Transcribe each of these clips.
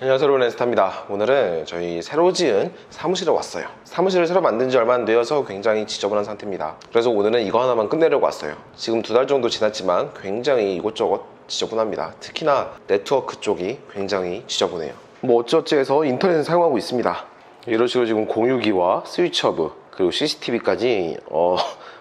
안녕하세요 여러분 엔스타입니다. 오늘은 저희 새로 지은 사무실에 왔어요. 사무실을 새로 만든 지 얼마 안 되어서 굉장히 지저분한 상태입니다. 그래서 오늘은 이거 하나만 끝내려고 왔어요. 지금 두 달 정도 지났지만 굉장히 이곳저곳 지저분합니다. 특히나 네트워크 쪽이 굉장히 지저분해요. 뭐 어찌어찌 해서 인터넷을 사용하고 있습니다. 이런 식으로 지금 공유기와 스위치허브 그리고 CCTV까지 어,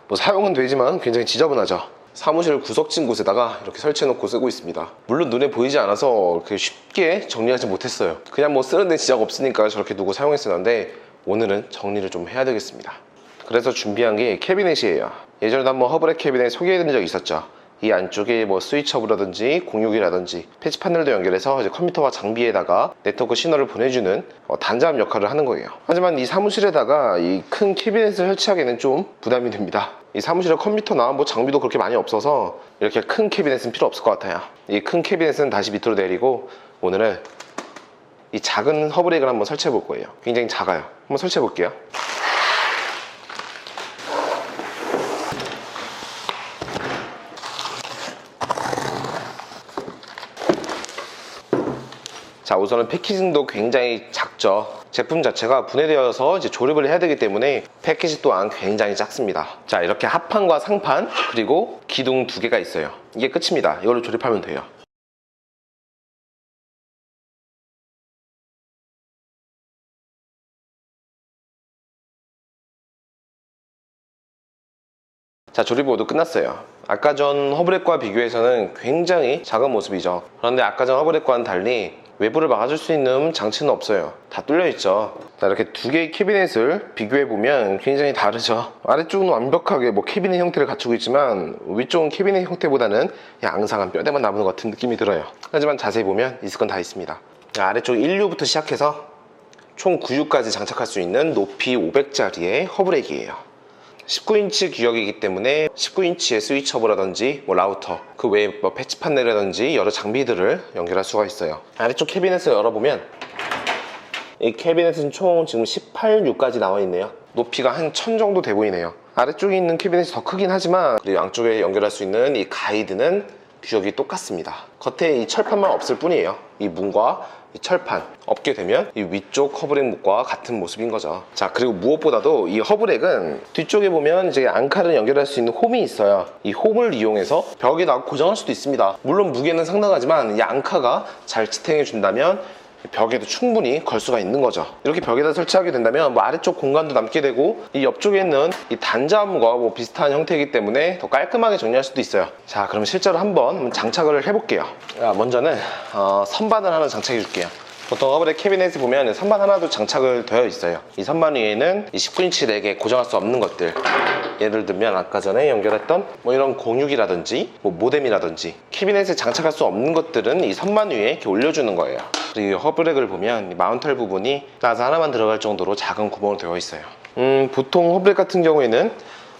뭐 사용은 되지만 굉장히 지저분하죠 사무실 구석진 곳에다가 이렇게 설치해놓고 쓰고 있습니다. 물론 눈에 보이지 않아서 그렇게 쉽게 정리하지 못했어요. 그냥 뭐 쓰는 데 지장 없으니까 저렇게 두고 사용했었는데 오늘은 정리를 좀 해야 되겠습니다. 그래서 준비한 게 캐비넷이에요. 예전에도 한번 허브렉 캐비넷 소개해드린 적 있었죠. 이 안쪽에 뭐 스위치허브라든지 공유기라든지 패치 판넬도 연결해서 이제 컴퓨터와 장비에다가 네트워크 신호를 보내주는 어, 단자함 역할을 하는 거예요. 하지만 이 사무실에다가 이 큰 캐비넷을 설치하기는 좀 부담이 됩니다. 이 사무실에 컴퓨터나 뭐 장비도 그렇게 많이 없어서 이렇게 큰 캐비넷은 필요 없을 것 같아요. 이 큰 캐비넷은 다시 밑으로 내리고 오늘은 이 작은 허브렉을 한번 설치해 볼 거예요. 굉장히 작아요. 한번 설치해 볼게요. 자 우선은 패키징도 굉장히 작죠. 제품 자체가 분해되어서 이제 조립을 해야 되기 때문에 패키지 또한 굉장히 작습니다. 자 이렇게 하판과 상판 그리고 기둥 두 개가 있어요. 이게 끝입니다. 이걸로 조립하면 돼요. 자 조립 모두 끝났어요. 아까 전 허브렉과 비교해서는 굉장히 작은 모습이죠. 그런데 아까 전 허브렉과는 달리 외부를 막아줄 수 있는 장치는 없어요. 다 뚫려 있죠. 자 이렇게 두 개의 캐비넷을 비교해 보면 굉장히 다르죠. 아래쪽은 완벽하게 뭐 캐비넷 형태를 갖추고 있지만 위쪽은 캐비넷 형태보다는 양상한 뼈대만 남은 것 같은 느낌이 들어요. 하지만 자세히 보면 있을 건 다 있습니다. 아래쪽 1류부터 시작해서 총 9유까지 장착할 수 있는 높이 500짜리의 허브렉이에요 19인치 규격이기 때문에 19인치의 스위처브라든지 뭐 라우터 그 외에 뭐 패치 판넬이라든지 여러 장비들을 연결할 수가 있어요. 아래쪽 캐비넷을 열어보면 이 캐비넷은 총 지금 18유까지 나와 있네요. 높이가 한 1000 정도 돼 보이네요. 아래쪽에 있는 캐비넷이 더 크긴 하지만 그리고 양쪽에 연결할 수 있는 이 가이드는 규격이 똑같습니다. 겉에 이 철판만 없을 뿐이에요. 이 문과 이 철판 없게 되면 이 위쪽 허브렉 목과 같은 모습인 거죠. 자 그리고 무엇보다도 이 허브렉은 뒤쪽에 보면 이제 앙카를 연결할 수 있는 홈이 있어요. 이 홈을 이용해서 벽에다 고정할 수도 있습니다. 물론 무게는 상당하지만 이 앙카가 잘 지탱해 준다면 벽에도 충분히 걸 수가 있는 거죠. 이렇게 벽에다 설치하게 된다면 뭐 아래쪽 공간도 남게 되고 이 옆쪽에 있는 이 단자함과 뭐 비슷한 형태이기 때문에 더 깔끔하게 정리할 수도 있어요. 자 그럼 실제로 한번 장착을 해볼게요. 자, 먼저는 어, 선반을 하나 장착해 줄게요. 보통 허브렉 캐비넷에 보면 선반 하나도 장착을 되어 있어요. 이 선반 위에는 이 19인치 렉에 고정할 수 없는 것들. 예를 들면 아까 전에 연결했던 뭐 이런 공유기라든지 뭐 모뎀이라든지 캐비넷에 장착할 수 없는 것들은 이 선반 위에 이렇게 올려주는 거예요 이 허브렉을 보면 이 마운털 부분이 나사 하나만 들어갈 정도로 작은 구멍으로 되어 있어요 음, 보통 허브렉 같은 경우에는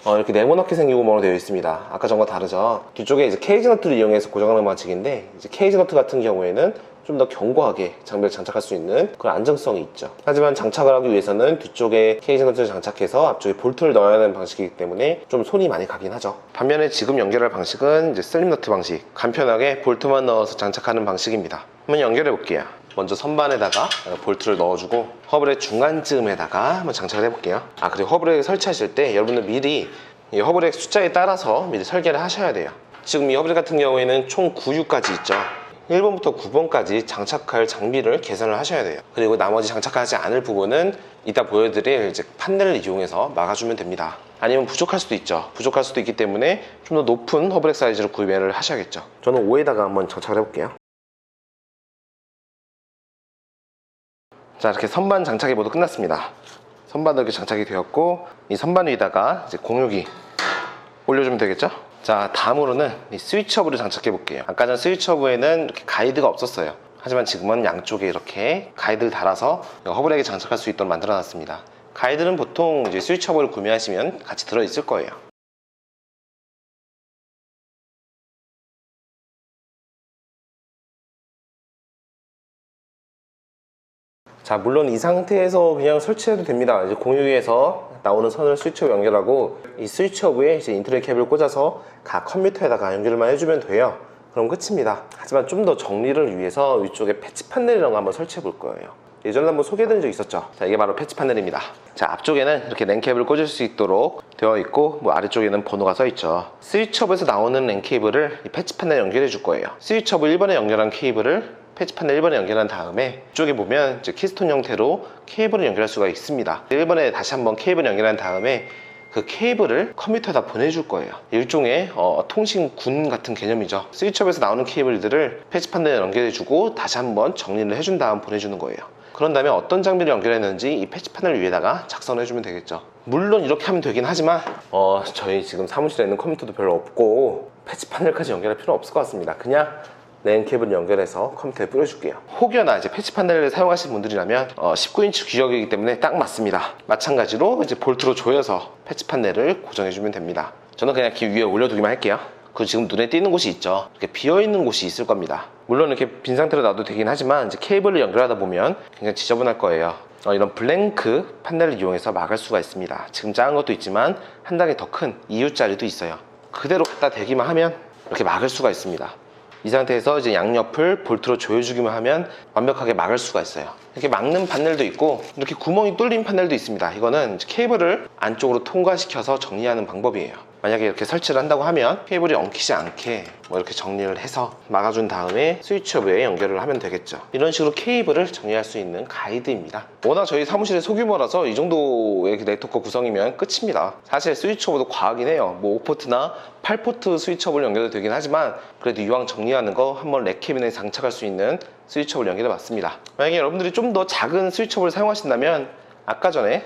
어, 이렇게 네모나게 생긴 구멍으로 되어 있습니다. 아까 전과 다르죠. 뒤쪽에 이제 케이지 너트를 이용해서 고정하는 방식인데 이제 케이지 너트 같은 경우에는 좀 더 견고하게 장비를 장착할 수 있는 그런 안정성이 있죠. 하지만 장착을 하기 위해서는 뒤쪽에 케이지 너트를 장착해서 앞쪽에 볼트를 넣어야 하는 방식이기 때문에 좀 손이 많이 가긴 하죠. 반면에 지금 연결할 방식은 이제 슬립 너트 방식, 간편하게 볼트만 넣어서 장착하는 방식입니다. 한번 연결해 볼게요. 먼저 선반에다가 볼트를 넣어주고 허브렉 중간쯤에다가 한번 장착을 해볼게요. 아 그리고 허브렉 설치하실 때 여러분들 미리 이 허브렉 숫자에 따라서 미리 설계를 하셔야 돼요. 지금 이 허브렉 같은 경우에는 총 9유까지 있죠. 1번부터 9번까지 장착할 장비를 계산을 하셔야 돼요. 그리고 나머지 장착하지 않을 부분은 이따 보여드릴 이제 판넬을 이용해서 막아주면 됩니다. 아니면 부족할 수도 있죠. 부족할 수도 있기 때문에 좀 더 높은 허브렉 사이즈로 구매를 하셔야겠죠. 저는 5에다가 한번 장착을 해볼게요. 자 이렇게 선반 장착이 모두 끝났습니다. 선반도 이렇게 장착이 되었고 이 선반 위에다가 이제 공유기 올려주면 되겠죠? 자 다음으로는 이 스위처브를 장착해 볼게요. 아까 전 스위처브에는 이렇게 가이드가 없었어요. 하지만 지금은 양쪽에 이렇게 가이드를 달아서 허브렉에 장착할 수 있도록 만들어 놨습니다. 가이드는 보통 이제 스위처브를 구매하시면 같이 들어 있을 거예요 자 물론 이 상태에서 그냥 설치해도 됩니다 이제 공유기에서 나오는 선을 스위치업 연결하고 이 스위치업에 이제 인터넷 케이블 꽂아서 각 컴퓨터에다가 연결만 해주면 돼요 그럼 끝입니다. 하지만 좀 더 정리를 위해서 위쪽에 패치 판넬이라는 거 한번 설치해 볼 거예요. 예전에 한번 소개해드린 적 있었죠. 자, 이게 바로 패치 판넬입니다. 자, 앞쪽에는 이렇게 랜 케이블을 꽂을 수 있도록 되어 있고, 뭐 아래쪽에는 번호가 써 있죠. 스위치업에서 나오는 랜 케이블을 이 패치 판넬에 연결해 줄 거예요. 스위치업을 1번에 연결한 케이블을 판넬 1번에 연결한 다음에 이쪽에 보면 키스톤 형태로 케이블을 연결할 수가 있습니다. 1번에 다시 한번 케이블을 연결한 다음에 그 케이블을 컴퓨터에다 보내줄 거예요. 일종의 어, 통신군 같은 개념이죠. 스위치업에서 나오는 케이블들을 패치 판넬에 연결해주고 다시 한번 정리를 해준 다음 보내주는 거예요. 그런 다음에 어떤 장비를 연결했는지 이 패치 판넬 위에다가 작성해주면 되겠죠. 물론 이렇게 하면 되긴 하지만 어, 저희 지금 사무실에 있는 컴퓨터도 별로 없고 패치 판넬까지 연결할 필요 없을 것 같습니다. 그냥 랜 케이블 연결해서 컴퓨터에 뿌려줄게요. 혹여나 이제 패치 판넬을 사용하시는 분들이라면 어, 19인치 규격이기 때문에 딱 맞습니다. 마찬가지로 이제 볼트로 조여서 패치 판넬을 고정해주면 됩니다. 저는 그냥 이렇게 위에 올려두기만 할게요. 그 지금 눈에 띄는 곳이 있죠. 이렇게 비어 있는 곳이 있을 겁니다. 물론 이렇게 빈 상태로 놔도 되긴 하지만 이제 케이블을 연결하다 보면 굉장히 지저분할 거예요. 어, 이런 블랭크 판넬을 이용해서 막을 수가 있습니다. 지금 작은 것도 있지만 한 단계 더큰 2U짜리도 있어요. 그대로 갖다 대기만 하면 이렇게 막을 수가 있습니다. 이 상태에서 이제 양옆을 볼트로 조여주기만 하면 완벽하게 막을 수가 있어요. 이렇게 막는 판넬도 있고 이렇게 구멍이 뚫린 판넬도 있습니다. 이거는 케이블을 안쪽으로 통과시켜서 정리하는 방법이에요. 만약에 이렇게 설치를 한다고 하면 케이블이 엉키지 않게 뭐 이렇게 정리를 해서 막아준 다음에 스위치업에 연결을 하면 되겠죠. 이런 식으로 케이블을 정리할 수 있는 가이드입니다. 워낙 저희 사무실의 소규모라서 이 정도의 네트워크 구성이면 끝입니다. 사실 스위치업도 과하긴 해요. 뭐 5포트나 8포트 스위치업을 연결도 되긴 하지만 그래도 이왕 정리하는 거 한번 렉캐빈에 장착할 수 있는 스위치업을 연결해 봤습니다. 만약에 여러분들이 좀 더 작은 스위치업을 사용하신다면 아까 전에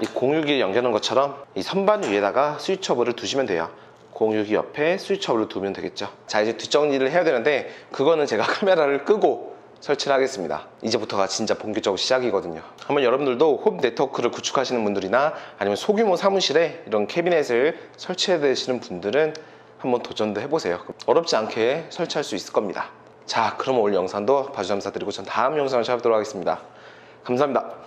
이 061 연결한 것처럼 이 선반 위에다가 스위치업을 두시면 돼요. 062 옆에 스위치업을 두면 되겠죠. 자 이제 뒷정리를 해야 되는데 그거는 제가 카메라를 끄고 설치를 하겠습니다. 이제부터가 진짜 본격적으로 시작이거든요. 한번 여러분들도 홈 네트워크를 구축하시는 분들이나 아니면 소규모 사무실에 이런 캐비넷을 설치해야 되시는 분들은 한번 도전도 해보세요. 어렵지 않게 설치할 수 있을 겁니다. 자, 그럼 오늘 영상도 봐주셔서 감사드리고 전 다음 영상을 찾아뵙도록 하겠습니다. 감사합니다.